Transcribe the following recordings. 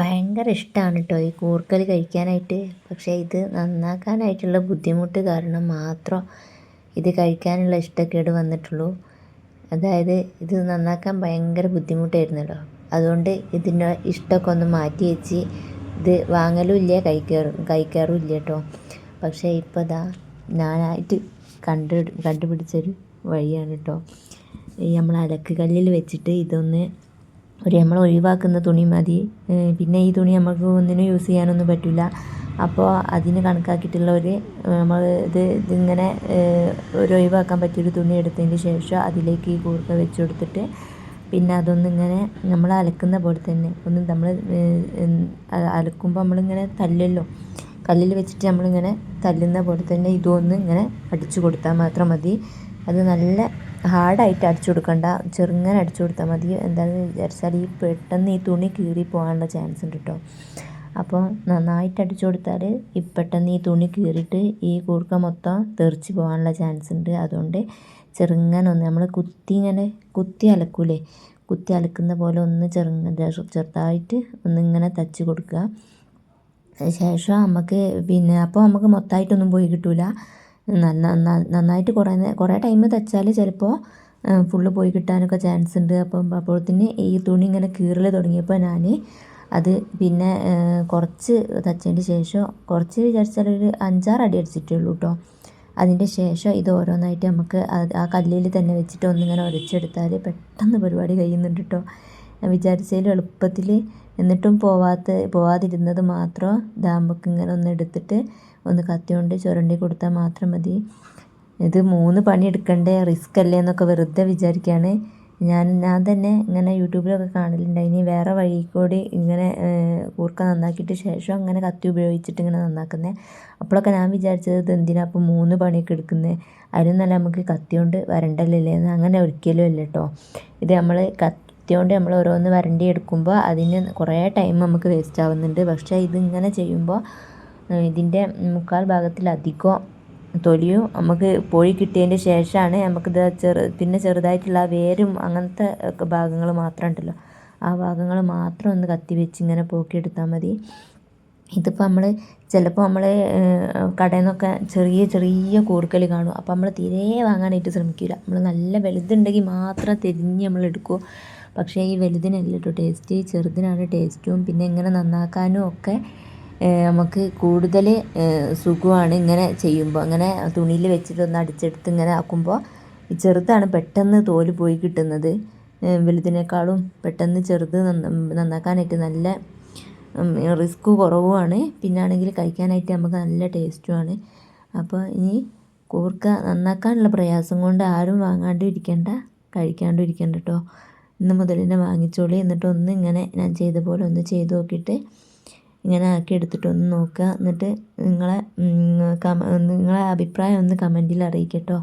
ഭയങ്കര ഇഷ്ടമാണ് കേട്ടോ ഈ കൂർക്കൽ കഴിക്കാനായിട്ട്. പക്ഷേ ഇത് നന്നാക്കാനായിട്ടുള്ള ബുദ്ധിമുട്ട് കാരണം മാത്രം ഇത് കഴിക്കാനുള്ള ഇഷ്ടക്കേട് വന്നിട്ടുള്ളൂ. അതായത് ഇത് നന്നാക്കാൻ ഭയങ്കര ബുദ്ധിമുട്ടായിരുന്നല്ലോ അതുകൊണ്ട് ഇതിന്റെ ഇഷ്ടമൊക്കെ ഒന്ന് മാറ്റി വെച്ച് ഇത് വാങ്ങലും ഇല്ല കഴിക്കാറും കഴിക്കാറും ഇല്ല കേട്ടോ പക്ഷേ ഇപ്പോൾ ഇതാ ഞാനായിട്ട് കണ്ടു കണ്ടുപിടിച്ചൊരു വഴിയാണ് കേട്ടോ ഈ നമ്മൾ അലക്ക് കല്ലിൽ വെച്ചിട്ട് ഇതൊന്ന് ഒരു നമ്മൾ ഒഴിവാക്കുന്ന തുണി മതി. പിന്നെ ഈ തുണി നമുക്ക് ഒന്നിനും യൂസ് ചെയ്യാനൊന്നും പറ്റില്ല അപ്പോൾ അതിന് കണക്കാക്കിയിട്ടുള്ള ഒരു നമ്മൾ ഇത് ഇതിങ്ങനെ ഒരു ഒഴിവാക്കാൻ പറ്റിയൊരു തുണി എടുത്തതിന് ശേഷം അതിലേക്ക് ഈ കൂർക്ക വെച്ച് കൊടുത്തിട്ട് പിന്നെ അതൊന്നിങ്ങനെ നമ്മൾ അലക്കുന്ന പോലെ തന്നെ. ഒന്ന് നമ്മൾ അലക്കുമ്പോൾ നമ്മളിങ്ങനെ തല്ലല്ലോ. കല്ലിൽ വെച്ചിട്ട് നമ്മളിങ്ങനെ തല്ലുന്ന പോലെ തന്നെ ഇതൊന്ന് ഇങ്ങനെ അടിച്ചു കൊടുത്താൽ മാത്രം മതി. അത് നല്ല ഹാർഡായിട്ട് അടിച്ചു കൊടുക്കണ്ട. ചെറുങ്ങനെ അടിച്ചു കൊടുത്താൽ മതി. എന്താണെന്ന് വിചാരിച്ചാൽ ഈ പെട്ടെന്ന് ഈ തുണി കീറി പോകാനുള്ള ചാൻസ് ഉണ്ട് കേട്ടോ അപ്പോൾ നന്നായിട്ട് അടിച്ചു കൊടുത്താൽ ഈ പെട്ടെന്ന് ഈ തുണി കീറിയിട്ട് ഈ കൂർക്ക മൊത്തം തെറിച്ച് പോകാനുള്ള ചാൻസ് ഉണ്ട്. അതുകൊണ്ട് ചെറുങ്ങനെ ഒന്ന് നമ്മൾ കുത്തി ഇങ്ങനെ കുത്തി അലക്കൂലേ? കുത്തി അലക്കുന്ന പോലെ ഒന്ന് ചെറുങ്ങ ചെറുതായിട്ട് ഒന്നിങ്ങനെ തച്ച് കൊടുക്കുക. ശേഷം നമുക്ക് പിന്നെ അപ്പോൾ നമുക്ക് മൊത്തമായിട്ടൊന്നും പോയി കിട്ടില്ല നന്നായിട്ട് കുറേ കുറേ ടൈം തച്ചാൽ ചിലപ്പോൾ ഫുള്ള് പോയി കിട്ടാനൊക്കെ ചാൻസ് ഉണ്ട് അപ്പം അപ്പോഴത്തേന് ഈ തുണി ഇങ്ങനെ കീറൽ തുടങ്ങിയപ്പോൾ ഞാൻ അത് പിന്നെ കുറച്ച് തച്ചതിന് ശേഷം കുറച്ച് വിചാരിച്ചാൽ ഒരു അഞ്ചാറ് അടി അടിച്ചിട്ടേ ഉള്ളൂ കേട്ടോ അതിന്റെ ശേഷം ഇത് ഓരോന്നായിട്ട് നമുക്ക് ആ കല്ലിൽ തന്നെ വെച്ചിട്ട് ഒന്നിങ്ങനെ ഉരച്ചെടുത്താൽ പെട്ടെന്ന് പരിപാടി കഴിയുന്നുണ്ട് കേട്ടോ വിചാരിച്ചതിൽ എളുപ്പത്തിൽ എന്നിട്ടും പോവാത്ത പോവാതിരുന്നത് മാത്രം ദാമ്പക്ക് ഇങ്ങനെ ഒന്ന് എടുത്തിട്ട് ഒന്ന് കത്തി കൊണ്ട് ചുരണ്ടി കൊടുത്താൽ മാത്രം മതി. ഇത് മൂന്ന് പണി എടുക്കണ്ടേ? റിസ്ക് അല്ലേ എന്നൊക്കെ വെറുതെ വിചാരിക്കുകയാണ് ഞാൻ ഞാൻ തന്നെ ഇങ്ങനെ യൂട്യൂബിലൊക്കെ കാണലുണ്ട്. ഇനി വേറെ വഴി കൂടി ഇങ്ങനെ കൂർക്ക നന്നാക്കിയിട്ട് ശേഷം അങ്ങനെ കത്തി ഉപയോഗിച്ചിട്ട് ഇങ്ങനെ നന്നാക്കുന്നത് അപ്പോഴൊക്കെ ഞാൻ വിചാരിച്ചത് ഇത് എന്തിനാ അപ്പോൾ മൂന്ന് പണിയൊക്കെ എടുക്കുന്നത് അതിനും നല്ല നമുക്ക് കത്തി കൊണ്ട് വരണ്ടല്ലേ? എന്ന് അങ്ങനെ ഒരിക്കലും അല്ല കേട്ടോ ഇത് നമ്മൾ കത്തി കൊണ്ട് നമ്മൾ ഓരോന്ന് വരണ്ടി എടുക്കുമ്പോൾ അതിന് കുറേ ടൈം നമുക്ക് വേസ്റ്റ് ആവുന്നുണ്ട്. പക്ഷേ ഇതിങ്ങനെ ചെയ്യുമ്പോൾ ഇതിന്റെ മുക്കാൽ ഭാഗത്തിലധികം തൊലിയും നമുക്ക് പോയി കിട്ടിയതിന്റെ ശേഷമാണ് നമുക്കിത് ചെറു പിന്നെ ചെറുതായിട്ടുള്ള വേരും അങ്ങനത്തെ ഭാഗങ്ങൾ മാത്രം ഉണ്ടല്ലോ. ആ ഭാഗങ്ങൾ മാത്രം ഒന്ന് കത്തി വെച്ച് ഇങ്ങനെ പോക്കിയെടുത്താൽ മതി. ഇതിപ്പോൾ നമ്മൾ ചിലപ്പോൾ നമ്മൾ കടയിൽ നിന്നൊക്കെ ചെറിയ ചെറിയ കൂർക്കൽ കാണും. അപ്പോൾ നമ്മൾ തീരെ വാങ്ങാനായിട്ട് ശ്രമിക്കില്ല നമ്മൾ നല്ല വലുതുണ്ടെങ്കിൽ മാത്രം തിരിഞ്ഞ് നമ്മൾ എടുക്കൂ. പക്ഷേ ഈ വലുതിനല്ല കേട്ടോ ടേസ്റ്റ് ചെറുതിനാണ് ടേസ്റ്റും പിന്നെ ഇങ്ങനെ നന്നാക്കാനും ഒക്കെ നമുക്ക് കൂടുതൽ സുഖമാണ് ഇങ്ങനെ ചെയ്യുമ്പോൾ അങ്ങനെ തുണിയിൽ വെച്ചിട്ട് ഒന്ന് അടിച്ചെടുത്ത് ഇങ്ങനെ ആക്കുമ്പോൾ ചെറുതാണ് പെട്ടെന്ന് തോൽ പോയി കിട്ടുന്നത്. വലുതിനേക്കാളും പെട്ടെന്ന് ചെറുത് നന്നാക്കാനായിട്ട് നല്ല റിസ്ക് കുറവുമാണ്. പിന്നാണെങ്കിൽ കഴിക്കാനായിട്ട് നമുക്ക് നല്ല ടേസ്റ്റുമാണ് അപ്പോൾ ഇനി കൂർക്ക നന്നാക്കാനുള്ള പ്രയാസം കൊണ്ട് ആരും വാങ്ങാണ്ടിരിക്കേണ്ട ഇരിക്കേണ്ട കഴിക്കാണ്ടും ഇരിക്കേണ്ട കേട്ടോ ഇന്ന് മുതൽ തന്നെ വാങ്ങിച്ചോളി. എന്നിട്ട് ഒന്ന് ഇങ്ങനെ ഞാൻ ചെയ്ത പോലെ ഒന്ന് ചെയ്ത് നോക്കിയിട്ട് ഇങ്ങനെ ആക്കി എടുത്തിട്ട് ഒന്ന് നോക്കുക. എന്നിട്ട് നിങ്ങളെ നിങ്ങളെ അഭിപ്രായം ഒന്ന് കമന്റിൽ അറിയിക്കട്ടോ.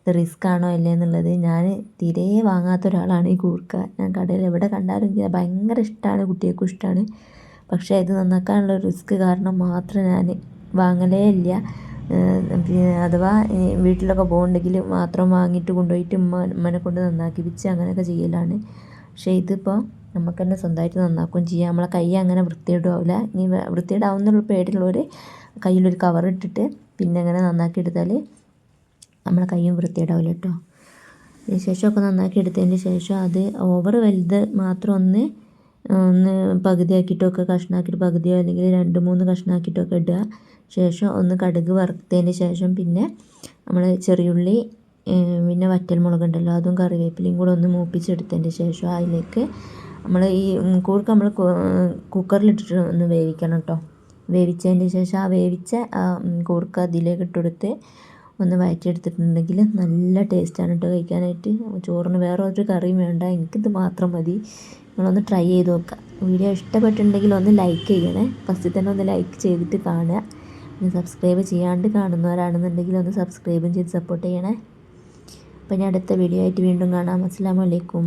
ഇത് റിസ്ക് ആണോ അല്ലേ എന്നുള്ളത്. ഞാൻ തീരെ വാങ്ങാത്ത ഒരാളാണ് ഈ കൂർക്ക. ഞാൻ കടയിൽ എവിടെ കണ്ടാലും ഭയങ്കര ഇഷ്ടമാണ് കുട്ടികൾക്കും ഇഷ്ടമാണ് പക്ഷേ ഇത് നന്നാക്കാനുള്ള റിസ്ക് കാരണം മാത്രം ഞാൻ വാങ്ങലേ ഇല്ല. അഥവാ വീട്ടിലൊക്കെ പോകുന്നുണ്ടെങ്കിൽ മാത്രം വാങ്ങിയിട്ട് കൊണ്ടുപോയിട്ട് ഉമ്മ ഉമ്മനെ കൊണ്ട് നന്നാക്കിപ്പിച്ച് അങ്ങനെയൊക്കെ ചെയ്യലാണ്. പക്ഷേ ഇതിപ്പോൾ നമുക്ക് തന്നെ സ്വന്തമായിട്ട് നന്നാക്കുകയും ചെയ്യാം. നമ്മളെ കൈ അങ്ങനെ വൃത്തികേടാവില്ല ഇനി വൃത്തികേടാവുന്നുള്ള പേടിയുള്ളവർ കയ്യിലൊരു കവർ ഇട്ടിട്ട് പിന്നെ അങ്ങനെ നന്നാക്കി എടുത്താൽ നമ്മളെ കൈയും വൃത്തികേടാവില്ല കേട്ടോ. ശേഷമൊക്കെ നന്നാക്കി എടുത്തതിന് ശേഷം അത് ഓവർ വലുത് മാത്രം ഒന്ന് ഒന്ന് പകുതിയാക്കിയിട്ടൊക്കെ കഷ്ണാക്കിയിട്ട് പകുതിയോ അല്ലെങ്കിൽ രണ്ട് മൂന്ന് കഷ്ണാക്കിയിട്ടൊക്കെ ഇടുക. ശേഷം ഒന്ന് കടുക് വറുത്തതിന് ശേഷം പിന്നെ നമ്മൾ ചെറിയുള്ളി പിന്നെ വറ്റൽമുളക് ഉണ്ടല്ലോ അതും കറിവേപ്പിലയും കൂടെ ഒന്ന് മൂപ്പിച്ചെടുത്തതിന് ശേഷം അതിലേക്ക് നമ്മൾ ഈ കൂർക്ക് നമ്മൾ കുക്കറിലിട്ടിട്ട് ഒന്ന് വേവിക്കണം കേട്ടോ. വേവിച്ചതിന് ശേഷം ആ വേവിച്ച കൂർക്ക അതിലേക്ക് ഇട്ടുകൊടുത്ത് ഒന്ന് വഴറ്റിയെടുത്തിട്ടുണ്ടെങ്കിൽ നല്ല ടേസ്റ്റാണ് കേട്ടോ കഴിക്കാനായിട്ട്. ചോറിന് വേറെ ഒരു കറിയും വേണ്ട എനിക്കിത് മാത്രം മതി. നിങ്ങളൊന്ന് ട്രൈ ചെയ്ത് നോക്കുക. വീഡിയോ ഇഷ്ടപ്പെട്ടിട്ടുണ്ടെങ്കിൽ ഒന്ന് ലൈക്ക് ചെയ്യണേ. ഫസ്റ്റിൽ തന്നെ ഒന്ന് ലൈക്ക് ചെയ്തിട്ട് കാണുക. പിന്നെ സബ്സ്ക്രൈബ് ചെയ്യാണ്ട് കാണുന്നവരാണെന്നുണ്ടെങ്കിൽ ഒന്ന് സബ്സ്ക്രൈബും ചെയ്ത് സപ്പോർട്ട് ചെയ്യണേ. അപ്പോൾ ഞാൻ അടുത്ത വീഡിയോ ആയിട്ട് വീണ്ടും കാണാം. അസ്സാം വലൈക്കും